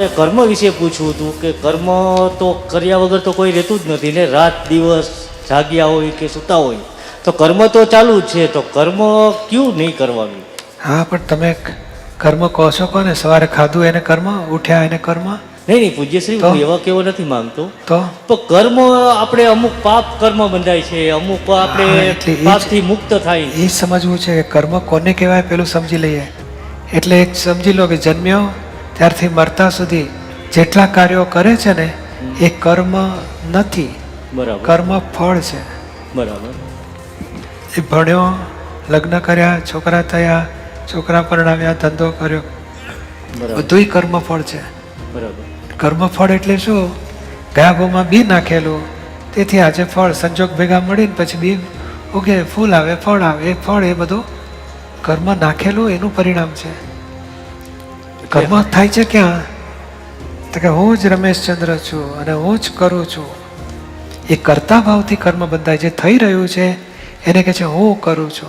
એ કર્મ વિશે પૂછવું હતું કે કર્મ તો કર્યા વગર તો કોઈ રહેતું જ નથી ને રાત દિવસ જાગ્યા હોય કે સૂતા હોય તો કર્મ તો ચાલુ જ છે તો કર્મ ક્યું નહીં કરવાનું? હા પણ તમે કર્મ કહો છો કોને? સવારે ખાધું એને કર્મ ઉઠ્યા એને કર્મ? નહીં નહીં પૂજ્યશ્રી? હું એવા કેવો નથી માંગતો તો? તો કર્મ આપણે અમુક પાપ કર્મ બંધાય છે અમુક આપણે પાપથી મુક્ત થાય. એ સમજવું છે કે કર્મ કોને કહેવાય પેલું સમજી લઈએ. એટલે એક સમજી લો કે જન્મ્યો ત્યારથી મરતા સુધી જેટલા કાર્યો કરે છે ને એ કર્મ નથી. કર્મ ફળ છે. બરાબર. એ ભણ્યો લગ્ન કર્યા છોકરા થયા છોકરા પરણાવ્યા ધંધો કર્યો. બધું કર્મ ફળ છે. બરાબર. કર્મફળ એટલે શું? ગયા ભૂમાં બી નાખેલું. તેથી આજે ફળ સંજોગ ભેગા મળીને પછી બી ઉગે ફૂલ આવે ફળ આવે એ ફળ એ બધું કર્મ નાખેલું એનું પરિણામ છે. કર્મ થાય છે ક્યાં? તો કે હું જ રમેશચંદ્ર છું અને હું જ કરું છું. એ કરતા ભાવથી કર્મ બંધાય જે થઈ રહ્યું છે, એને કહે છે, હું કરું છું.